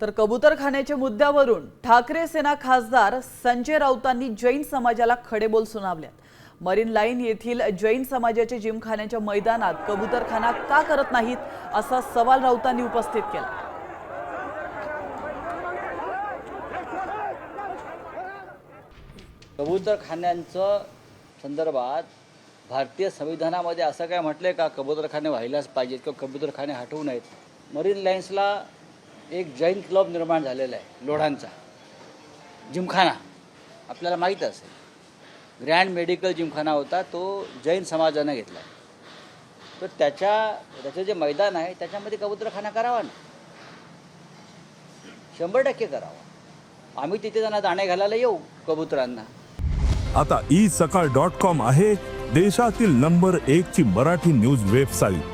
तर कबुतरखान्याच्या मुद्द्यावरून ठाकरे सेना खासदार संजय राऊतांनी जैन समाजाला खडेबोल सुनावल्यात. मरीन लाईन येथील जैन समाजाच्या जिमखान्याच्या मैदानात कबुतरखाना का करत नाहीत असा सवाल राऊतांनी उपस्थित केला. कबूतरखान्यांचं संदर्भात भारतीय संविधानामध्ये असं काय म्हटलं आहे का? कबूतरखाने व्हायलाच पाहिजेत किंवा कबूतरखाने हटवू नयेत. मरीन लाईन्सला एक जैन क्लब निर्माण झालेला आहे लोढांचा. जिमखाना. आपल्याला माहीत असेल. ग्रँड मेडिकल जिमखाना होता तो जैन समाजानं घेतला आहे. तर त्याच्या त्याचं जे मैदान आहे त्याच्यामध्ये कबूतरखाना करावा ना. शंभर टक्के करावा. आम्ही तिथे त्यांना दाणे घालायला येऊ कबुतरांना. आता ई सकाळ डॉट कॉम आहे देशातील नंबर एक ची मराठी न्यूज वेबसाईट.